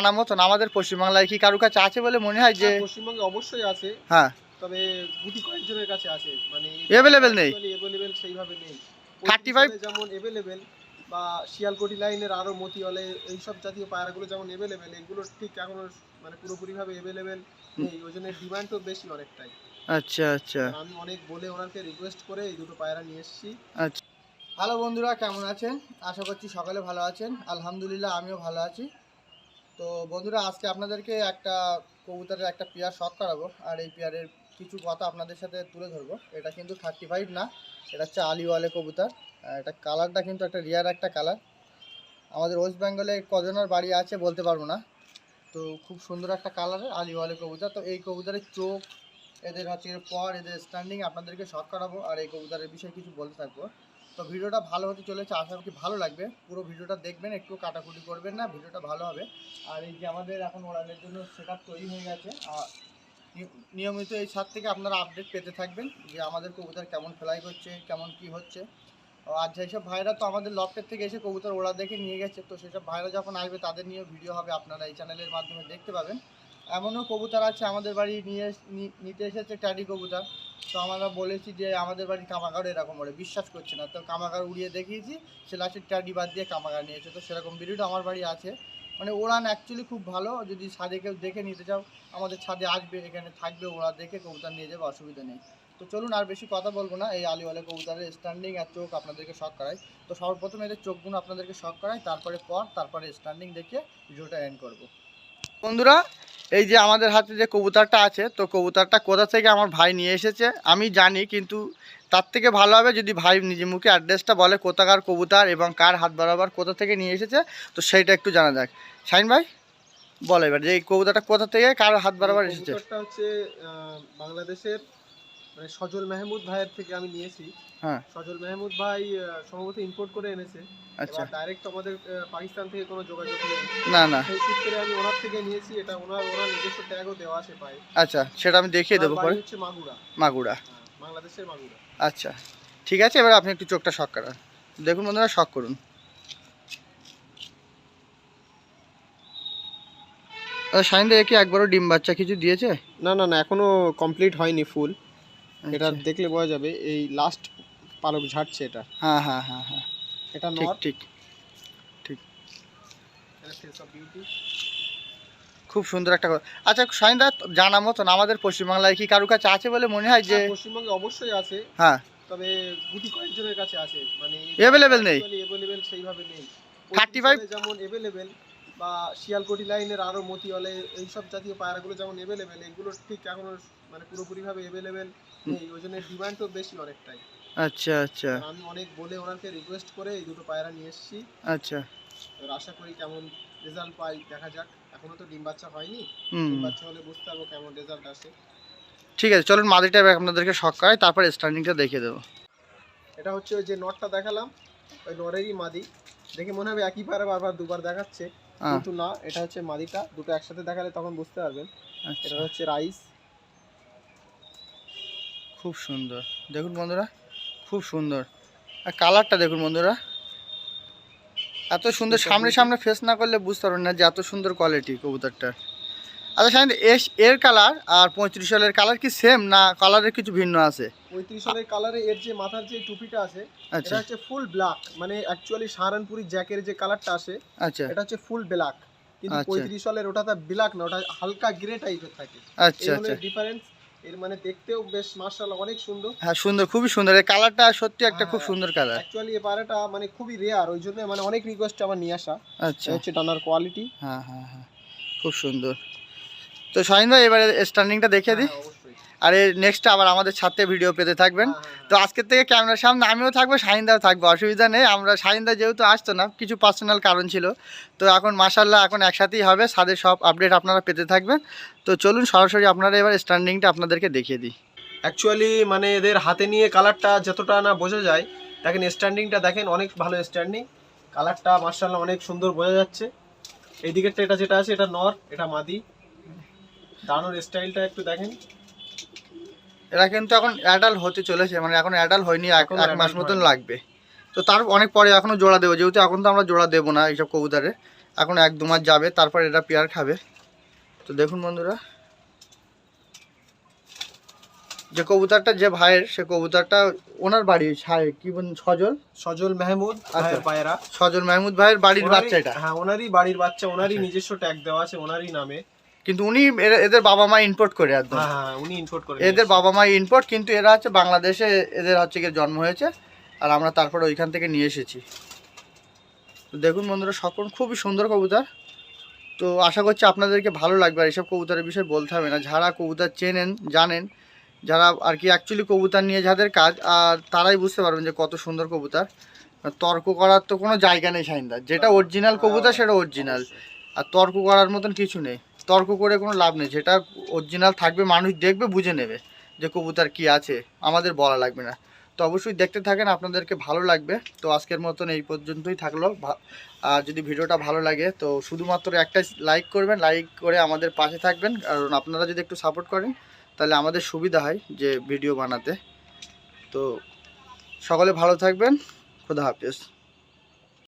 জানা মতন আমাদের পশ্চিমবাংলায় কি কারও কাছে আছে বলে মনে হয় যে হ্যাঁ, পশ্চিমবঙ্গে অবশ্যই আছে। হ্যাঁ। তবে গুটি কয়েকজনের কাছে আছে। মানে Available নেই? অ্যাভেলেবেল সেইভাবে নেই। 35 পঁয়ত্রিশ যেমন অ্যাভেলেবেল বা শিয়ালকোটি লাইনের আরও মতিওয়ালে এইসব জাতীয় পায়রাগুলো যেমন অ্যাভেলেবেল এগুলো ঠিক এখনও মানে পুরোপুরিভাবে অ্যাভেলেবেল নেই। ওই জন্য ডিমান্ডও বেশি অনেকটাই। আচ্ছা আচ্ছা। আমি অনেক বলে ওনাকে রিকোয়েস্ট করে এই দুটো পায়রা নিয়ে এসেছি। আচ্ছা। হ্যালো বন্ধুরা কেমন আছেন? আশা করছি সকালে ভালো আছেন। আলহামদুলিল্লাহ আমিও ভালো আছি। তো বন্ধুরা, আজকে আপনাদেরকে একটা কবুতরের একটা পেয়ার শখ করাবো। আর এই পেয়ারের কিছু কথা আপনাদের সাথে তুলে ধরবো। এটা কিন্তু থার্টি ফাইভ না, এটা হচ্ছে আলিওয়ালে কবুতর। এটা কালারটা কিন্তু একটা রিয়ার একটা কালার আমাদের ওয়েস্ট বেঙ্গলে কজনের বাড়ি আছে বলতে পারব না। তো খুব সুন্দর একটা কালারের আলিওয়ালে কবুতর। তো এই কবুতরের চোখ, এদের হচ্ছে পর, এদের স্ট্যান্ডিং আপনাদেরকে শখ করাবো। আর এই কবুতরের বিষয়ে কিছু বলতে থাকব। তো ভিডিওটা ভালো হতে চলেছে, আশা করি ভালো লাগবে। পুরো ভিডিওটা দেখবেন, একটু কাটাকুটি করবেন না, ভিডিওটা ভালো হবে। আর এই যে আমাদের এখন ওড়ানের জন্য সেট তৈরি হয়ে গেছে আর নিয়মিত এই ছাদ থেকে আপনারা আপডেট পেতে থাকবেন যে আমাদের কবুতর কেমন ফ্লাই করছে, কেমন কি হচ্ছে। আর যেসব ভাইরা তো আমাদের লফটের থেকে এসে কবুতর ওড়া দেখে নিয়ে গেছে, তো সেসব ভাইরা যখন আসবে তাদের নিয়ে ভিডিও হবে, আপনারা এই চ্যানেলের মাধ্যমে দেখতে পাবেন। এমনও কবুতর আছে আমাদের বাড়ি নিয়ে নিতে এসেছে ট্যাডি কবুতর। তো আমরা বলেছি যে আমাদের বাড়ি কামাগার এরকম ওরে বিশ্বাস করছে না। তো কামাগার উড়িয়ে দেখিয়েছি, সে লাস্টে ট্যাডি বাদ দিয়ে কামাগার নিয়েছে তো সেরকম ভিডিওটা আমার বাড়ি আছে। মানে ওড়ান অ্যাকচুয়ালি খুব ভালো, যদি ছাদে কেউ দেখে নিতে চাও, আমাদের ছাদে আসবে, এখানে থাকবে, ওরা দেখে কবুতর নিয়ে যাবে, অসুবিধা নেই। তো চলুন আর বেশি কথা বলব না, এই আলিওয়ালা কবুতরের স্ট্যান্ডিং আর চোখ আপনাদেরকে শখ করাই। তো সর্বপ্রথম এদের চোখগুলো আপনাদেরকে শখ করাই, তারপরে পর, তারপরে স্ট্যান্ডিং দেখে ভিডিওটা এন্ড করব। বন্ধুরা, এই যে আমাদের হাতে যে কবুতরটা আছে, তো কবুতরটা কোথা থেকে আমার ভাই নিয়ে এসেছে, আমি জানি, কিন্তু তার থেকে ভালো হবে যদি ভাই নিজে মুখে অ্যাড্রেসটা বলে কোথাকার কবুতর এবং কার হাত বরাবর কোথা থেকে নিয়ে এসেছে, তো সেইটা একটু জানা যাক। শাইন ভাই, বলে এবার যে এই কবুতরটা কোথা থেকে কার হাত বরাবর এসেছে? হচ্ছে বাংলাদেশের মানে সজল মেহমুদ ভাইয়ের থেকে আমি নিয়েছি। হ্যাঁ। সজল মেহমুদ ভাই সম্ভবত ইম্পোর্ট করে এনেছে। আচ্ছা। ডাইরেক্ট আমাদের পাকিস্তান থেকে কোনো যোগাযোগ নেই। না না। সেই সূত্রে আমি ওনার থেকে নিয়েছি এটা ওনার ওনার নিজস্ব ট্যাগও দেওয়া আছে পায়ে আচ্ছা সেটা আমি দেখিয়ে দেবো পরে। হচ্ছে মাগুরা। মাগুরা। হ্যাঁ, বাংলাদেশের মাগুরা। আচ্ছা ঠিক আছে এবার আপনি একটু চোখটা শখ করান। দেখুন বন্ধুরা শখ করুন। শাইন দিয়ে কি একবারও ডিম বাচ্চা কিছু দিয়েছে? না না না এখনও কমপ্লিট হয়নি ফুল এটা আচ্ছা। দেখলে বোঝা যাবে এই লাস্ট পালক ঝাড়ছে এটা। হ্যাঁ হ্যাঁ হ্যাঁ হ্যাঁ। এটা ঠিক নট ঠিক বিউটি খুব সুন্দর একটা আচ্ছা শাইন দা জানা মতন আমাদের পশ্চিমবাংলায় কি কারও কাছে আছে বলে মনে হয় যে পশ্চিমবঙ্গে অবশ্যই আছে। হ্যাঁ। তবে গুটি কয়েকজনের কাছে আছে। মানে Available নেই? অ্যাভেলেবেল সেইভাবে নেই। 35 যেমন অ্যাভেলেবেল বা শিয়ালকোটি লাইনের আরও মতিওয়ালে এইসব জাতীয় পায়রাগুলো যেমন অ্যাভেলেবেল এগুলো ঠিক এখনও মানে পুরোপুরিভাবে অ্যাভেলেবেল ওই জন্য ডিমান্ডও বেশি অনেকটাই। আচ্ছা আচ্ছা। আমি অনেক বলে ওনাকে রিকোয়েস্ট করে এই দুটো পায়রা নিয়ে এসেছি। আচ্ছা। এবার আশা করি কেমন রেজাল্ট পাই দেখা যাক। এখনও তো ডিম বাচ্চা হয়নি। ডিম বাচ্চা হলে বুঝতে পারব কেমন রেজাল্ট আসে। ঠিক আছে চলুন মাদিটা আপনাদেরকে শখ করাই তারপর স্ট্যান্ডিংটা দেখিয়ে দেবো। এটা হচ্ছে ওই যে নটটা দেখালাম ওই নরেরই মাদি। দেখে মনে হবে একই পায়রা বারবার দুবার দেখাচ্ছে। হ্যাঁ। কিন্তু না এটা হচ্ছে মাদিটা। দুটো একসাথে দেখালে তখন বুঝতে পারবেন। আচ্ছা। এটা হচ্ছে রাইস। খুব সুন্দর। দেখুন বন্ধুরা খুব সুন্দর। আর কালারটা দেখুন বন্ধুরা। এত সুন্দর সামনে সামনে ফেস না করলে বুঝতে পারবেন না যে এত সুন্দর কোয়ালিটি কবুতরটার। আচ্ছা সামনে এস এর কালার আর পঁয়ত্রিশ সালের কালার কি সেম না কালারের কিছু ভিন্ন আছে? পঁয়ত্রিশ সালের কালারে এর যে মাথার যে টুপিটা আছে আচ্ছা। এটা হচ্ছে ফুল ব্ল্যাক মানে অ্যাকচুয়ালি সাহারানপুরি জ্যাকের যে কালারটা আসে আচ্ছা। এটা হচ্ছে ফুল ব্ল্যাক কিন্তু আচ্ছা। পঁয়ত্রিশ সালের ওটা ব্ল্যাক না ওটা হালকা গ্রে টাইপের থাকে। আচ্ছা আচ্ছা। ডিফারেন্স এর মানে দেখতেও বেশ মার্শাল অনেক সুন্দর। হ্যাঁ সুন্দর খুবই সুন্দর। এই কালারটা সত্যি একটা খুব হ্যাঁ। সুন্দর কালার অ্যাকচুয়ালি এই পাড়াটা মানে খুবই রেয়ার ওই জন্য মানে অনেক রিকোয়েস্ট আমার নিয়ে আসা। আচ্ছা। হচ্ছে ডানার কোয়ালিটি হ্যাঁ হ্যাঁ হ্যাঁ। খুব সুন্দর। তো শাহিন ভাই এবারে স্ট্যান্ডিংটা দেখিয়ে দিই। হ্যাঁ, আর এর নেক্সট আবার আমাদের ছাদে ভিডিও পেতে থাকবেন। হ্যাঁ, হ্যাঁ, তো আজকের থেকে ক্যামেরার সামনে আমিও থাকব শাহিনদাও থাকব অসুবিধা নেই। আমরা শাহিনদা যেহেতু আসতো না কিছু পার্সোনাল কারণ ছিল। তো এখন মাসাল্লাহ এখন একসাথেই হবে সাদের সব আপডেট আপনারা পেতে থাকবেন। তো চলুন সরাসরি আপনারা এবার স্ট্যান্ডিংটা আপনাদেরকে দেখিয়ে দিই। অ্যাকচুয়ালি মানে এদের হাতে নিয়ে কালারটা যতটা না বোঝা যায় দেখেন স্ট্যান্ডিংটা দেখেন অনেক ভালো স্ট্যান্ডিং কালারটা মার্শাল্লাহ অনেক সুন্দর বোঝা যাচ্ছে। এই দিকেরটা এটা যেটা আছে এটা নর এটা মাদি। দানোর স্টাইলটা একটু দেখেন। এরা কিন্তু এখন অ্যাডাল্ট হতে চলেছে মানে এখন অ্যাডাল্ট হয়নি এক এক মাস মতন লাগবে। তো তার অনেক পরে এখনও জোড়া দেবো যেহেতু এখন তো আমরা জোড়া দেবো না এইসব কবুতরে। এখন এক দু মাস যাবে তারপর এটা পেয়ার খাবে। তো দেখুন বন্ধুরা যে কবুতরটা যে ভাইয়ের সে কবুতরটা ওনার বাড়ি ছায় কি সজল? সজল মেহমুদ ভাইয়ের পায়রা। সজল মাহমুদ ভাইয়ের বাড়ির বাচ্চা এটা। হ্যাঁ ওনারই বাড়ির বাচ্চা ওনারই আচ্ছা। নিজস্ব ট্যাগ দেওয়া আছে ওনারই নামে। কিন্তু উনি এরা- এদের বাবা মা ইম্পোর্ট করে একদম। হ্যাঁ হ্যাঁ উনি ইম্পোর্ট করে এদের বাবা মা ইম্পোর্ট কিন্তু এরা হচ্ছে বাংলাদেশে এদের হচ্ছে গিয়ে জন্ম হয়েছে আর আমরা তারপরে ওইখান থেকে নিয়ে এসেছি। তো দেখুন বন্ধুরা সকল খুবই সুন্দর কবুতর। তো আশা করছি আপনাদেরকে ভালো লাগবে আর এইসব কবুতরের বিষয়ে বলতে হবে না। যারা কবুতর চেনেন জানেন যারা আর কি অ্যাকচুয়ালি কবুতর নিয়ে যাদের কাজ আর তারাই বুঝতে পারবেন যে কত সুন্দর কবুতর। তর্ক করার তো কোনো জায়গা নেই সাইনদার যেটা অরিজিনাল কবুতর সেটা অরিজিনাল আর তর্ক করার মতন কিছু নেই। তর্ক করে কোনো লাভ নেই। যেটা অরিজিনাল থাকবে, মানুষ দেখবে, বুঝে নেবে যে কবুতর কি আছে। আমাদের বলা লাগবে না। তো অবশ্যই দেখতে থাকেন, আপনাদেরকে ভালো লাগবে। তো আজকের মতন এই পর্যন্তই থাকল। আর যদি ভিডিওটা ভালো লাগে, তো শুধুমাত্র একটা লাইক করবেন। লাইক করে আমাদের পাশে থাকবেন। কারণ আপনারা যদি একটু সাপোর্ট করেন, তাহলে আমাদের সুবিধা হয় যে ভিডিও বানাতে। তো সকলে ভালো থাকবেন। খুদা হাফেজ।